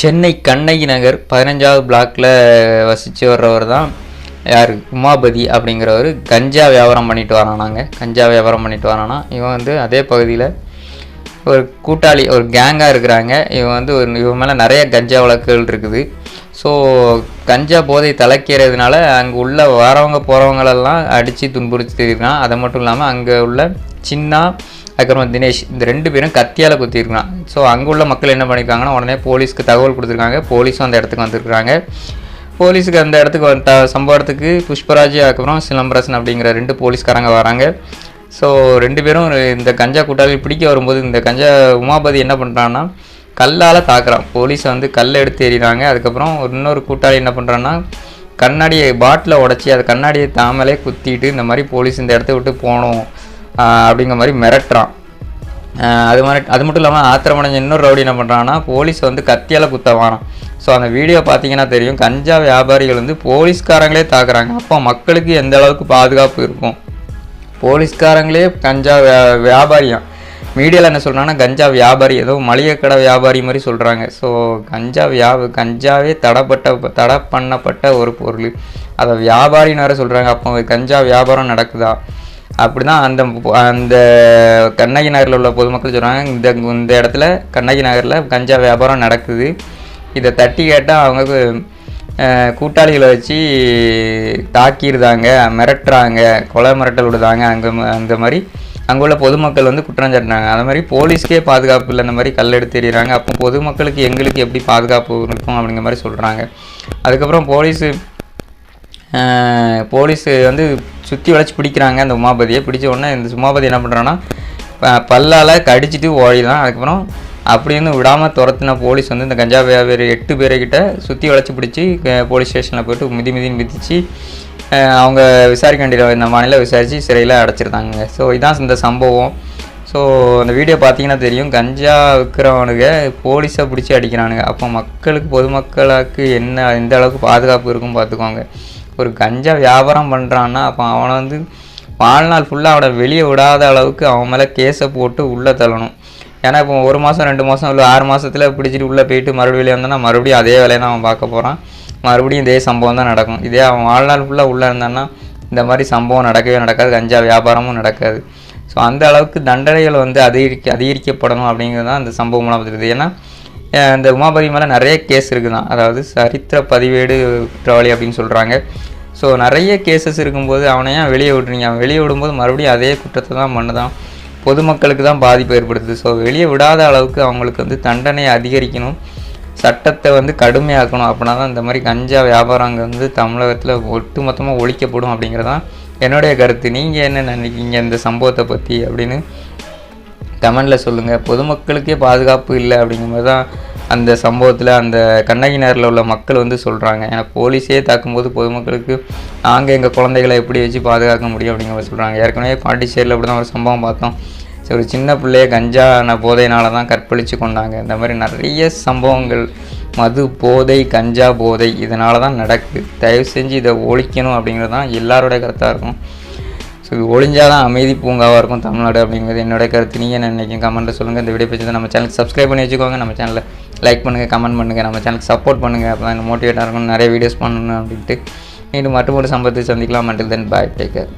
சென்னை கண்ணகி நகர் பதினஞ்சாவது பிளாக்கில் வசித்து வர்றவர் தான் யார்? உமாபதி அப்படிங்கிறவர். கஞ்சா வியாபாரம் பண்ணிட்டு வரானாங்க கஞ்சா வியாபாரம் பண்ணிட்டு வரானா. இவன் வந்து அதே பகுதியில் ஒரு கூட்டாளி ஒரு கேங்காக இருக்கிறாங்க. இவன் வந்து ஒரு இவன் மேலே நிறைய கஞ்சா வழக்குகள் இருக்குது. ஸோ கஞ்சா போதை தலைக்கிறதுனால அங்கே உள்ள வரவங்க போகிறவங்களெல்லாம் அடித்து துன்புறுத்திருக்கான் அது மட்டும் இல்லாமல் அங்கே உள்ள சின்ன அதுக்கப்புறம் தினேஷ் இந்த ரெண்டு பேரும் கத்தியால் குத்திருக்கான் ஸோ அங்கே உள்ள மக்கள் என்ன பண்ணியிருக்காங்கன்னா உடனே போலீஸ்க்கு தகவல் கொடுத்துருக்காங்க. போலீஸும் அந்த இடத்துக்கு வந்திருக்காங்க போலீஸுக்கு அந்த இடத்துக்கு வந்த சம்பவத்துக்கு புஷ்பராஜ் அதுக்கப்புறம் சிலம்பரசன் அப்படிங்கிற ரெண்டு போலீஸ்காரங்க வராங்க. ஸோ ரெண்டு பேரும் இந்த கஞ்சா கூட்டாளி பிடிக்க வரும்போது இந்த கஞ்சா உமாபதி என்ன பண்ணுறான்னா கல்லால் தாக்குறான். போலீஸை வந்து கல் எடுத்து எறிகிறாங்க. அதுக்கப்புறம் இன்னொரு கூட்டாளி என்ன பண்ணுறான்னா கண்ணாடியை பாட்டிலை உடச்சி அது கண்ணாடியை தாமலே குத்திட்டு இந்த மாதிரி போலீஸ் இந்த இடத்த விட்டு ஆஹ் அப்படிங்கிற மாதிரி மிரட்டுறான். அது மாதிரி அது மட்டும் இல்லாமல் ஆத்திரமடைஞ்ச இன்னொரு ரவுடி என்ன பண்ணுறான்னா போலீஸ் வந்து கத்தியால் குத்த வாரான். ஸோ அந்த வீடியோ பார்த்தீங்கன்னா தெரியும் கஞ்சா வியாபாரிகள் வந்து போலீஸ்காரங்களே தாக்குறாங்க. அப்போ மக்களுக்கு எந்த அளவுக்கு பாதுகாப்பு இருக்கும்? போலீஸ்காரங்களே கஞ்சா வியா- மீடியாவில் என்ன சொல்கிறாங்கன்னா கஞ்சா வியாபாரி ஏதோ மளிகை கடை வியாபாரி மாதிரி சொல்கிறாங்க ஸோ கஞ்சா வியா கஞ்சாவே தடப்பட்ட தடை பண்ணப்பட்ட ஒரு பொருள். அதை வியாபாரின்னு வேறு சொல்கிறாங்க அப்போ கஞ்சா வியாபாரம் நடக்குதா? அப்படி தான் அந்த அந்த கண்ணகி நகரில் உள்ள பொதுமக்கள் சொல்கிறாங்க இந்த இந்த இடத்துல கண்ணகி நகரில் கஞ்சா வியாபாரம் நடக்குது. இதை தட்டி கேட்டால் அவங்க கூட்டாளிகளை வச்சு தாக்கிடுதாங்க மிரட்டுறாங்க கொலை மிரட்டல் விடுதாங்க அங்கே அந்த மாதிரி. அங்கே உள்ள பொதுமக்கள் வந்து குற்றம் சாட்டினாங்க. அந்த மாதிரி போலீஸ்க்கே பாதுகாப்பு இல்லை அந்த மாதிரி கல் எடுத்து எறிகிறாங்க. அப்போ பொதுமக்களுக்கு எங்களுக்கு எப்படி பாதுகாப்பு இருக்கும் அப்படிங்கிற மாதிரி சொல்கிறாங்க அதுக்கப்புறம் போலீஸு போலீஸ் வந்து சுற்றி வளைச்சி பிடிக்கிறாங்க அந்த உமாபதியை. பிடிச்ச உடனே இந்த உமாபதி என்ன பண்ணுறான்னா பல்லால் கடிச்சிட்டு ஓடிதான் அதுக்கப்புறம் அப்படின்னு விடாமல் துரத்தின போலீஸ் வந்து இந்த கஞ்சா வியாபாரி எட்டு பேரை சுற்றி வளைச்சி பிடிச்சி போலீஸ் ஸ்டேஷனில் போயிட்டு மிதி மிதின்னு மிதித்து அவங்க விசாரிக்க வேண்டிய இந்த மாநில விசாரித்து சிறையில் அடைச்சிருந்தாங்க. ஸோ இதான் இந்த சம்பவம். ஸோ அந்த வீடியோ பார்த்தீங்கன்னா தெரியும். கஞ்சா விற்கிறவனுங்க போலீஸை பிடிச்சி அடிக்கிறானுங்க அப்போ மக்களுக்கு பொதுமக்களுக்கு என்ன எந்த அளவுக்கு பாதுகாப்பு இருக்கும் பார்த்துக்கோங்க. ஒரு கஞ்சா வியாபாரம் பண்ணுறான்னா அப்போ அவனை வந்து வாழ்நாள் ஃபுல்லாக அவனை வெளியே விடாத அளவுக்கு அவன் மேலே கேஸை போட்டு உள்ளே தள்ளணும். ஏன்னா இப்போ ஒரு மாதம் ரெண்டு மாதம் இல்லை ஆறு மாதத்தில் பிடிச்சிட்டு உள்ளே போயிட்டு மறுபடியும் வெளியே வந்தானா மறுபடியும் அதே வேலையை தான் அவன் பார்க்க போகிறான் மறுபடியும் இதே சம்பவம் தான் நடக்கும். இதே அவன் வாழ்நாள் ஃபுல்லாக உள்ளே இருந்தான்னா இந்த மாதிரி சம்பவம் நடக்கவே நடக்காது. கஞ்சா வியாபாரமும் நடக்காது. ஸோ அந்த அளவுக்கு தண்டனைகள் வந்து அதிகரிக்க அதிகரிக்கப்படணும் அப்படிங்கிறது தான் அந்த சம்பவம் மூலம் தெரியுது. ஏன்னா இந்த உமாபதி மேலே நிறைய கேஸ் இருக்குதான். அதாவது சரித்திர பதிவேடு குற்றவாளி அப்படின்னு சொல்கிறாங்க ஸோ நிறைய கேசஸ் இருக்கும்போது அவனை ஏன் வெளியே விடுறீங்க? அவன் வெளியே விடும்போது மறுபடியும் அதே குற்றத்தை தான் பண்ணுதான். பொதுமக்களுக்கு தான் பாதிப்பு ஏற்படுத்துது. ஸோ வெளியே விடாத அளவுக்கு அவங்களுக்கு வந்து தண்டனை அதிகரிக்கணும். சட்டத்தை வந்து கடுமையாக்கணும். அப்படின்னா தான் இந்த மாதிரி கஞ்சா வியாபாரம் அங்கே வந்து தமிழகத்தில் ஒட்டு மொத்தமாக ஒழிக்கப்படும் அப்படிங்கிறதான் என்னுடைய கருத்து. நீங்கள் என்ன நினைக்கிறீங்க இந்த சம்பவத்தை பற்றி அப்படின்னு கமெண்டில் சொல்லுங்கள் பொதுமக்களுக்கே பாதுகாப்பு இல்லை அப்படிங்கும்போது தான் அந்த சம்பவத்தில் அந்த கண்ணகி நகரில் உள்ள மக்கள் வந்து சொல்கிறாங்க ஏன்னா போலீஸே தாக்கும்போது பொதுமக்களுக்கு நாங்கள் எங்கள் குழந்தைகளை எப்படி வச்சு பாதுகாக்க முடியும் அப்படிங்கிற மாதிரி சொல்கிறாங்க ஏற்கனவே பாண்டிச்சேரியில் அப்படி தான் ஒரு சம்பவம் பார்த்தோம். சரி ஒரு சின்ன பிள்ளைய கஞ்சா போதையினால தான் கற்பழித்து கொண்டாங்க. இந்த மாதிரி நிறைய சம்பவங்கள். மது போதை கஞ்சா போதை இதனால தான் நடக்குது. தயவு செஞ்சு இதை ஒழிக்கணும் அப்படிங்கிறது தான் எல்லாரோட கருத்தாக இருக்கும். ஸோ இது ஒழிஞ்சாதான் அமைதி பூங்காவாக இருக்கும் தமிழ்நாடு அப்படிங்கிறது என்னோட கருத்து. நீங்கள் என்ன நினைக்கும் கமெண்ட்டில் சொல்லுங்கள் இந்த வீடியோ பற்றி நம்ம சேனலுக்கு சப்ஸ்கிரைப் பண்ணி வச்சுக்கோங்க. நம்ம சேனலில் லைக் பண்ணுங்கள் கமெண்ட் பண்ணுங்கள் நம்ம சேனலுக்கு சப்போர்ட் பண்ணுங்கள் அப்போ தான் மோட்டிவேட்டாக இருக்கும் நிறைய வீடியோஸ் பண்ணணும் அப்படின்ட்டு. மீண்டும் மட்டும் ஒரு சம்பவத்தை சந்திக்கலாம். மட்டும் தென் பாய் டேக் கேர்